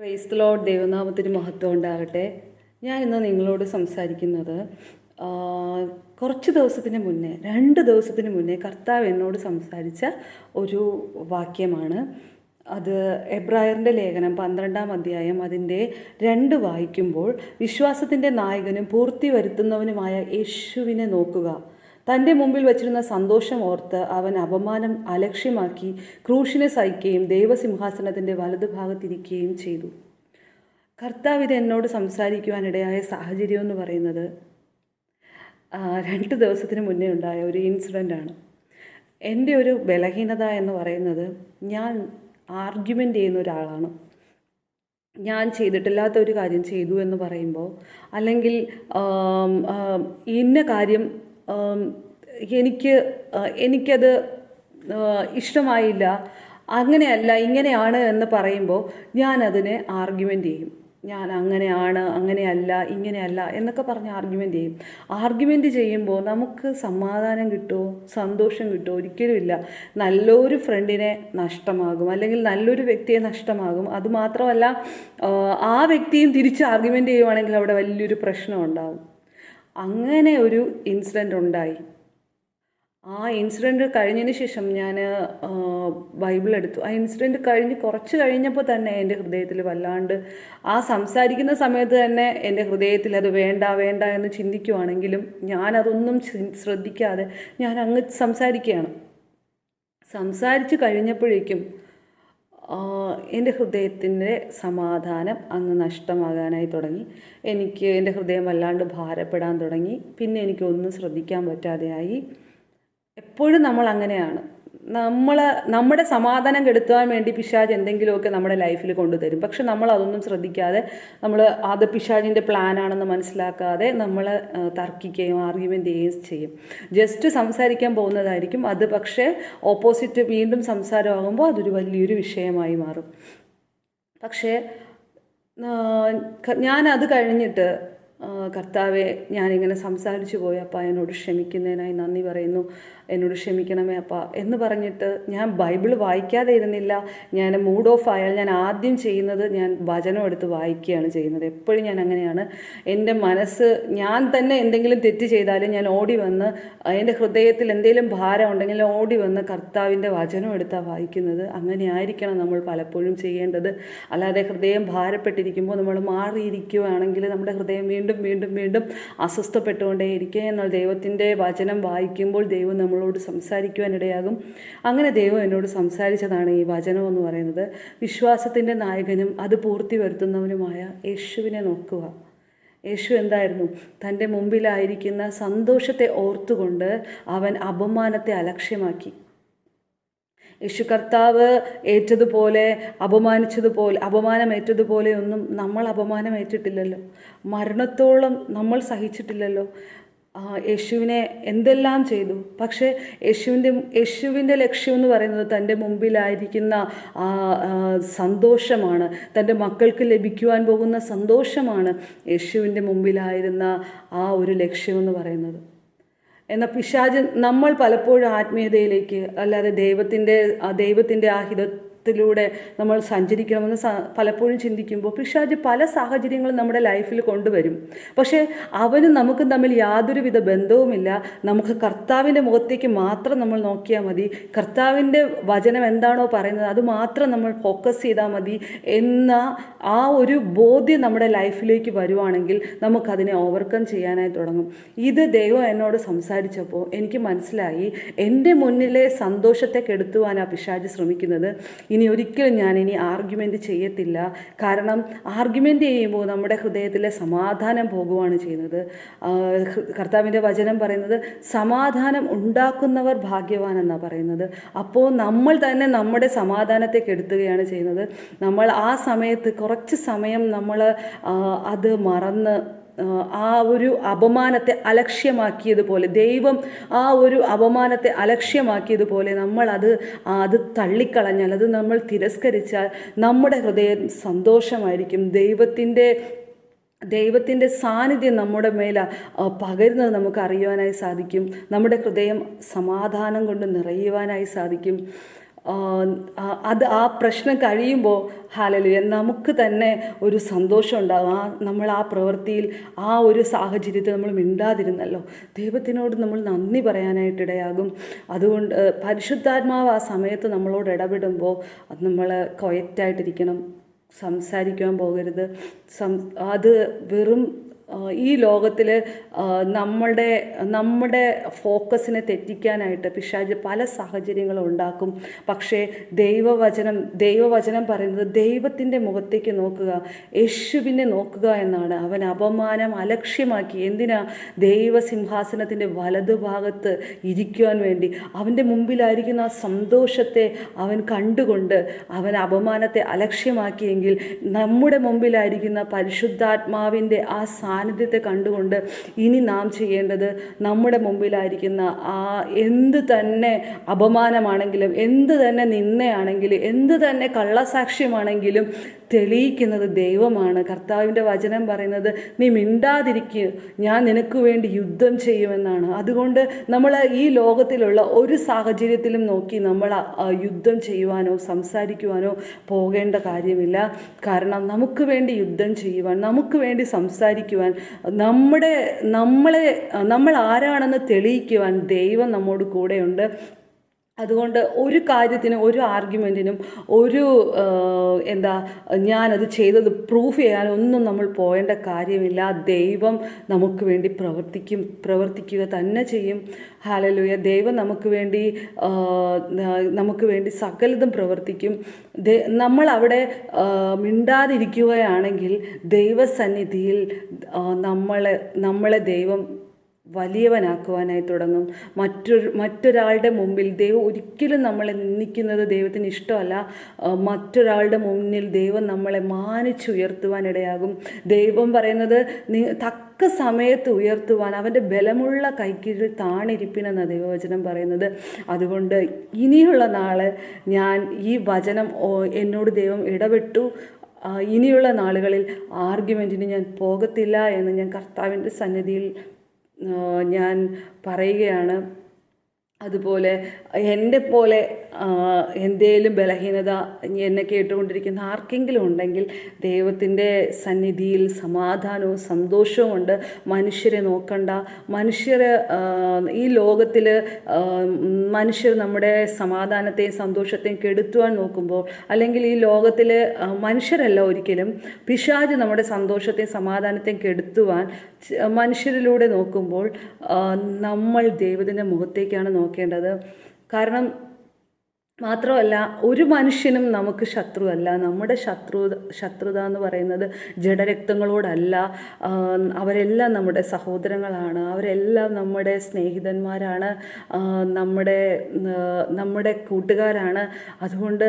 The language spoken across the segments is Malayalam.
പ്രൈസ് ലോഡ് ദൈവനാമത്തിന് മഹത്വം ഉണ്ടാകട്ടെ. ഞാൻ ഇന്ന് നിങ്ങളോട് സംസാരിക്കുന്നത് കുറച്ച് ദിവസത്തിന് മുന്നേ രണ്ട് ദിവസത്തിന് മുന്നേ കർത്താവ് എന്നോട് സംസാരിച്ച ഒരു വാക്യമാണ്. അത് എബ്രായറിന്റെ ലേഖനം പന്ത്രണ്ടാം അധ്യായം അതിന്റെ രണ്ട് വായിക്കുമ്പോൾ വിശ്വാസത്തിന്റെ നായകനും പൂർത്തി വരുത്തുന്നവനുമായ യേശുവിനെ നോക്കുക. തന്റെ മുമ്പിൽ വച്ചിരുന്ന സന്തോഷം ഓർത്ത് അവൻ അപമാനം അലക്ഷ്യമാക്കി ക്രൂശിനെ സഹിക്കുകയും ദൈവസിംഹാസനത്തിന്റെ വലതുഭാഗത്തിരിക്കുകയും ചെയ്തു. കർത്താവ് ഇത് എന്നോട് സംസാരിക്കുവാനിടയായ സാഹചര്യം എന്ന് പറയുന്നത് രണ്ട് ദിവസത്തിന് മുന്നേ ഉണ്ടായ ഒരു ഇൻസിഡന്റ് ആണ്. എന്റെ ഒരു ബലഹീനത എന്ന് പറയുന്നത് ഞാൻ ആർഗ്യുമെന്റ് ചെയ്യുന്ന ഒരാളാണ്. ഞാൻ ചെയ്തിട്ടില്ലാത്ത ഒരു കാര്യം ചെയ്തു എന്ന് പറയുമ്പോൾ അല്ലെങ്കിൽ ഇന്ന കാര്യം എനിക്ക് എനിക്കത് ഇഷ്ടമായില്ല. അങ്ങനെയല്ല ഇങ്ങനെയാണ് എന്ന് പറയുമ്പോൾ ഞാൻ അതിനെ ആർഗ്യുമെന്റ് ചെയ്യും. ഞാൻ അങ്ങനെയാണ് അങ്ങനെയല്ല ഇങ്ങനെയല്ല എന്നൊക്കെ പറഞ്ഞ് ആർഗ്യുമെന്റ് ചെയ്യും. ആർഗ്യുമെന്റ് ചെയ്യുമ്പോൾ നമുക്ക് സമാധാനം കിട്ടുമോ സന്തോഷം കിട്ടുമോ ഒരിക്കലുമില്ല നല്ലൊരു ഫ്രണ്ടിനെ നഷ്ടമാകും അല്ലെങ്കിൽ നല്ലൊരു വ്യക്തിയെ നഷ്ടമാകും. അതുമാത്രമല്ല ആ, വ്യക്തിയും തിരിച്ച് ആർഗ്യുമെന്റ് ചെയ്യുവാണെങ്കിൽ അവിടെ വലിയൊരു പ്രശ്നം ഉണ്ടാവും. അങ്ങനെ ഒരു ഇൻസിഡന്റ് ഉണ്ടായി. ആ ഇൻസിഡന്റ് കഴിഞ്ഞതിന് ശേഷം ഞാൻ ബൈബിൾ എടുത്തു. ആ ഇൻസിഡന്റ് കഴിഞ്ഞ് കുറച്ച് കഴിഞ്ഞപ്പോൾ തന്നെ എന്റെ ഹൃദയത്തിൽ വല്ലാണ്ട് ആ സംസാരിക്കുന്ന സമയത്ത് തന്നെ എന്റെ ഹൃദയത്തിൽ അത് വേണ്ട വേണ്ട എന്ന് ചിന്തിക്കുവാണെങ്കിലും ഞാനതൊന്നും ശ്രദ്ധിക്കാതെ ഞാൻ അങ്ങ് സംസാരിക്കുകയാണ്. സംസാരിച്ച് കഴിഞ്ഞപ്പോഴേക്കും എന്റെ ഹൃദയത്തിന്റെ സമാധാനം അങ്ങ് നഷ്ടമാകാനായി തുടങ്ങി. എനിക്ക് എന്റെ ഹൃദയം വല്ലാണ്ട് ഭാരപ്പെടാൻ തുടങ്ങി. പിന്നെ എനിക്കൊന്നും ശ്രദ്ധിക്കാൻ പറ്റാതെയായി. എപ്പോഴും നമ്മൾ അങ്ങനെയാണ്. നമ്മൾ നമ്മുടെ സമാധാനം കെടുത്തുവാൻ വേണ്ടി പിശാജ് എന്തെങ്കിലുമൊക്കെ നമ്മുടെ ലൈഫിൽ കൊണ്ടുതരും. പക്ഷെ നമ്മൾ അതൊന്നും ശ്രദ്ധിക്കാതെ നമ്മൾ അത് പിശാജിന്റെ പ്ലാനാണെന്ന് മനസ്സിലാക്കാതെ നമ്മൾ തർക്കിക്കുകയും ആർഗ്യുമെന്റ് ചെയ്യുകയും ചെയ്യും. ജസ്റ്റ് സംസാരിക്കാൻ പോകുന്നതായിരിക്കും. അത് പക്ഷേ ഓപ്പോസിറ്റ് വീണ്ടും സംസാരമാകുമ്പോൾ അതൊരു വലിയൊരു വിഷയമായി മാറും. പക്ഷേ ഞാനത് കഴിഞ്ഞിട്ട് കർത്താവെ ഞാനിങ്ങനെ സംസാരിച്ചു പോയി അപ്പ എന്നോട് ക്ഷമിക്കുന്നതിനായി നന്ദി പറയുന്നു. എന്നോട് ക്ഷമിക്കണമേ അപ്പ എന്ന് പറഞ്ഞിട്ട് ഞാൻ ബൈബിൾ വായിക്കാതെ ഇരുന്നില്ല. ഞാൻ മൂഡ് ഓഫ് ആയാൽ ഞാൻ ആദ്യം ചെയ്യുന്നത് ഞാൻ വചനം എടുത്ത് വായിക്കുകയാണ് ചെയ്യുന്നത്. എപ്പോഴും ഞാൻ അങ്ങനെയാണ്. എന്റെ മനസ്സ് ഞാൻ തന്നെ എന്തെങ്കിലും തെറ്റ് ചെയ്താലും ഞാൻ ഓടി വന്ന് എന്റെ ഹൃദയത്തിൽ എന്തെങ്കിലും ഭാരം ഉണ്ടെങ്കിൽ ഓടി വന്ന് കർത്താവിന്റെ വചനം എടുത്താണ് വായിക്കുന്നത്. അങ്ങനെ ആയിരിക്കണം നമ്മൾ പലപ്പോഴും ചെയ്യേണ്ടത്. അല്ലാതെ ഹൃദയം ഭാരപ്പെട്ടിരിക്കുമ്പോൾ നമ്മൾ മാറിയിരിക്കുകയാണെങ്കിൽ നമ്മുടെ ഹൃദയം വീണ്ടും വീണ്ടും വീണ്ടും വീണ്ടും അസ്വസ്ഥപ്പെട്ടുകൊണ്ടേയിരിക്കുക എന്നാൽ ദൈവത്തിന്റെ വചനം വായിക്കുമ്പോൾ ദൈവം നമ്മളോട് സംസാരിക്കുവാനിടയാകും. അങ്ങനെ ദൈവം എന്നോട് സംസാരിച്ചതാണ് ഈ വചനം എന്ന് പറയുന്നത്. വിശ്വാസത്തിന്റെ നായകനും അത് പൂർത്തി വരുത്തുന്നവനുമായ യേശുവിനെ നോക്കുക. യേശു എന്തായിരുന്നു? തന്റെ മുമ്പിലായിരിക്കുന്ന സന്തോഷത്തെ ഓർത്തുകൊണ്ട് അവൻ അപമാനത്തെ അലക്ഷ്യമാക്കി. യേശു കർത്താവ് ഏറ്റതുപോലെ അപമാനിച്ചതുപോലെ അപമാനമേറ്റതുപോലെ ഒന്നും നമ്മൾ അപമാനമേറ്റിട്ടില്ലല്ലോ. മരണത്തോളം നമ്മൾ സഹിച്ചിട്ടില്ലല്ലോ. യേശുവിനെ എന്തെല്ലാം ചെയ്തു? പക്ഷേ യേശുവിന്റെ യേശുവിന്റെ ലക്ഷ്യം എന്ന് പറയുന്നത് തന്റെ മുമ്പിലായിരിക്കുന്ന സന്തോഷമാണ്. തന്റെ മക്കൾക്ക് ലഭിക്കുവാൻ പോകുന്ന സന്തോഷമാണ് യേശുവിന്റെ മുമ്പിലായിരുന്ന ആ ഒരു ലക്ഷ്യമെന്ന് പറയുന്നത്. എന്നാൽ പിശാജ് നമ്മൾ പലപ്പോഴും ആത്മീയതയിലേക്ക് അല്ലാതെ ദൈവത്തിന്റെ ദൈവത്തിന്റെ ആ ഹിതത്തിലൂടെ നമ്മൾ സഞ്ചരിക്കണമെന്ന് പലപ്പോഴും ചിന്തിക്കുമ്പോൾ പിശാജ് പല സാഹചര്യങ്ങളും നമ്മുടെ ലൈഫിൽ കൊണ്ടുവരും. പക്ഷേ അവനും നമുക്കും തമ്മിൽ യാതൊരുവിധ ബന്ധവുമില്ല. നമുക്ക് കർത്താവിന്റെ മുഖത്തേക്ക് മാത്രം നമ്മൾ നോക്കിയാൽ മതി. കർത്താവിന്റെ വചനം എന്താണോ പറയുന്നത് അത് മാത്രം നമ്മൾ ഫോക്കസ് ചെയ്താൽ മതി എന്ന ആ ഒരു ബോധ്യം നമ്മുടെ ലൈഫിലേക്ക് വരുവാണെങ്കിൽ നമുക്കതിനെ ഓവർകം ചെയ്യാനായി തുടങ്ങും. ഇത് ദൈവം എന്നോട് സംസാരിച്ചപ്പോൾ എനിക്ക് മനസ്സിലായി. എന്റെ മുന്നിലെ സന്തോഷത്തെ കെടുത്തുവാനാണ് പിശാജ് ശ്രമിക്കുന്നത്. ഇനി ഒരിക്കലും ഞാൻ ഇനി ആർഗ്യുമെന്റ് ചെയ്യത്തില്ല. കാരണം ആർഗ്യുമെന്റ് ചെയ്യുമ്പോൾ നമ്മുടെ ഹൃദയത്തിലെ സമാധാനം പോകുവാണ് ചെയ്യുന്നത്. കർത്താവിന്റെ വചനം പറയുന്നത് സമാധാനം ഉണ്ടാക്കുന്നവർ ഭാഗ്യവാൻ എന്നാണ് പറയുന്നത്. അപ്പോൾ നമ്മൾ തന്നെ നമ്മുടെ സമാധാനത്തെ കെടുത്തുകയാണ് ചെയ്യുന്നത്. നമ്മൾ ആ സമയത്ത് കുറച്ച് സമയം നമ്മൾ അത് മറന്ന് ആ, ഒരു അപമാനത്തെ അലക്ഷ്യമാക്കിയതുപോലെ ദൈവം ആ ഒരു അപമാനത്തെ അലക്ഷ്യമാക്കിയതുപോലെ നമ്മൾ അത് അത് തള്ളിക്കളഞ്ഞാൽ അത് നമ്മൾ തിരസ്കരിച്ചാൽ നമ്മുടെ ഹൃദയം സന്തോഷമായിരിക്കും. ദൈവത്തിന്റെ ദൈവത്തിന്റെ സാന്നിധ്യം നമ്മുടെ മേൽ പകരുന്നത് നമുക്ക് അറിയുവാനായി സാധിക്കും. നമ്മുടെ ഹൃദയം സമാധാനം കൊണ്ട് നിറയുവാനായി സാധിക്കും. അത് ആ പ്രശ്നം കഴിയുമ്പോൾ ഹാലലിയ നമുക്ക് തന്നെ ഒരു സന്തോഷം ഉണ്ടാകും ആ നമ്മൾ ആ പ്രവൃത്തിയിൽ ആ ഒരു സാഹചര്യത്തിൽ നമ്മൾ മിണ്ടാതിരുന്നല്ലോ. ദൈവത്തിനോട് നമ്മൾ നന്ദി പറയാനായിട്ടിടയാകും അതുകൊണ്ട് പരിശുദ്ധാത്മാവ് ആ സമയത്ത് നമ്മളോട് ഇടപെടുമ്പോൾ അത് നമ്മൾ ക്വയറ്റായിട്ടിരിക്കണം. സംസാരിക്കാൻ പോകരുത്. സം അത് വെറും ഈ ലോകത്തിൽ നമ്മളുടെ നമ്മുടെ ഫോക്കസിനെ തെറ്റിക്കാനായിട്ട് പിശാജ് പല സാഹചര്യങ്ങളും ഉണ്ടാക്കും. പക്ഷേ ദൈവവചനം ദൈവവചനം പറയുന്നത് ദൈവത്തിന്റെ മുഖത്തേക്ക് നോക്കുക യേശുവിനെ നോക്കുക എന്നാണ്. അവൻ അപമാനം അലക്ഷ്യമാക്കി എന്തിനാ ദൈവസിംഹാസനത്തിന്റെ വലതുഭാഗത്ത് ഇരിക്കുവാൻ വേണ്ടി? അവന്റെ മുമ്പിലായിരിക്കുന്ന ആ സന്തോഷത്തെ അവൻ കണ്ടുകൊണ്ട് അവൻ അപമാനത്തെ അലക്ഷ്യമാക്കിയെങ്കിൽ നമ്മുടെ മുമ്പിലായിരിക്കുന്ന പരിശുദ്ധാത്മാവിന്റെ ആ സാന്നിധ്യത്തെ കണ്ടുകൊണ്ട് ഇനി നാം ചെയ്യേണ്ടത് നമ്മുടെ മുമ്പിലായിരിക്കുന്ന ആ എന്ത് തന്നെ അപമാനമാണെങ്കിലും എന്ത് തന്നെ നിന്നയാണെങ്കിലും എന്ത് തന്നെ കള്ളസാക്ഷ്യമാണെങ്കിലും തെളിയിക്കുന്നത് ദൈവമാണ്. കർത്താവിന്റെ വചനം പറയുന്നത് നീ മിണ്ടാതിരിക്കുക ഞാൻ നിനക്ക് വേണ്ടി യുദ്ധം ചെയ്യുമെന്നാണ്. അതുകൊണ്ട് നമ്മൾ ഈ ലോകത്തിലുള്ള ഒരു സാഹചര്യത്തിലും നോക്കി നമ്മൾ യുദ്ധം ചെയ്യുവാനോ സംസാരിക്കുവാനോ പോകേണ്ട കാര്യമില്ല. കാരണം നമുക്ക് വേണ്ടി യുദ്ധം ചെയ്യുവാൻ നമുക്ക് വേണ്ടി സംസാരിക്കുവാൻ നമ്മുടെ നമ്മളെ നമ്മൾ ആരാണെന്ന് തെളിയിക്കുവാൻ ദൈവം നമ്മോട് കൂടെയുണ്ട്. അതുകൊണ്ട് ഒരു കാര്യത്തിനും ഒരു ആർഗ്യുമെന്റിനും ഒരു എന്താ ഞാനത് ചെയ്തത് പ്രൂഫ് ചെയ്യാനൊന്നും നമ്മൾ പോകേണ്ട കാര്യമില്ല. ദൈവം നമുക്ക് വേണ്ടി പ്രവർത്തിക്കും പ്രവർത്തിക്കുക തന്നെ ചെയ്യും. ഹാലലൂയ ദൈവം നമുക്ക് വേണ്ടി നമുക്ക് വേണ്ടി സകലതും പ്രവർത്തിക്കും. നമ്മൾ അവിടെ മിണ്ടാതിരിക്കുകയാണെങ്കിൽ ദൈവസന്നിധിയിൽ നമ്മളെ നമ്മളെ ദൈവം വലിയവനാക്കുവാനായി തുടങ്ങും. മറ്റൊരു മറ്റൊരാളുടെ മുമ്പിൽ ദൈവം ഒരിക്കലും നമ്മളെ നിന്ദിക്കുന്നത് ദൈവത്തിന് ഇഷ്ടമല്ല. മറ്റൊരാളുടെ മുന്നിൽ ദൈവം നമ്മളെ മാനിച്ചുയർത്തുവാനിടയാകും. ദൈവം പറയുന്നത് തക്ക സമയത്ത് ഉയർത്തുവാൻ അവന്റെ ബലമുള്ള കൈക്കീഴിൽ താണിരിപ്പിനെന്ന ദൈവവചനം പറയുന്നത്. അതുകൊണ്ട് ഇനിയുള്ള നാൾ ഞാൻ ഈ വചനം എന്നോട് ദൈവം ഇടപെട്ടു. ഇനിയുള്ള നാളുകളിൽ ആർഗ്യുമെന്റിന് ഞാൻ പോകത്തില്ല എന്ന് ഞാൻ കർത്താവിന്റെ സന്നിധിയിൽ ഞാൻ പറയുകയാണ്. അതുപോലെ എന്റെ പോലെ എന്തേലും ബലഹീനത എന്നെ കേട്ടുകൊണ്ടിരിക്കുന്ന ആർക്കെങ്കിലും ഉണ്ടെങ്കിൽ ദൈവത്തിന്റെ സന്നിധിയിൽ സമാധാനവും സന്തോഷവും ഉണ്ട്. മനുഷ്യരെ നോക്കണ്ട. മനുഷ്യർ ഈ ലോകത്തിൽ മനുഷ്യർ നമ്മുടെ സമാധാനത്തെയും സന്തോഷത്തെയും കെടുത്തുവാൻ നോക്കുമ്പോൾ അല്ലെങ്കിൽ ഈ ലോകത്തിൽ മനുഷ്യരല്ല ഒരിക്കലും പിശാജ് നമ്മുടെ സന്തോഷത്തെയും സമാധാനത്തെയും കെടുത്തുവാൻ മനുഷ്യരിലൂടെ നോക്കുമ്പോൾ നമ്മൾ ദൈവത്തിന്റെ മുഖത്തേക്കാണ് നോക്കേണ്ടത്. കാരണം മാത്രമല്ല ഒരു മനുഷ്യനും നമുക്ക് ശത്രുവല്ല. നമ്മുടെ ശത്രു ശത്രുത എന്ന് പറയുന്നത് ജഡരക്തങ്ങളോടല്ല. അവരെല്ലാം നമ്മുടെ സഹോദരങ്ങളാണ്. അവരെല്ലാം നമ്മുടെ സ്നേഹിതന്മാരാണ്. നമ്മുടെ നമ്മുടെ കൂട്ടുകാരാണ്. അതുകൊണ്ട്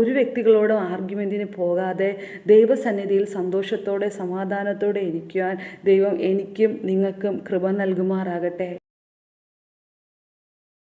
ഒരു വ്യക്തികളോടും ആർഗ്യുമെന്റിന് പോകാതെ ദൈവസന്നിധിയിൽ സന്തോഷത്തോടെ സമാധാനത്തോടെ ഇരിക്കുവാൻ ദൈവം എനിക്കും നിങ്ങൾക്കും കൃപ നൽകുമാറാകട്ടെ.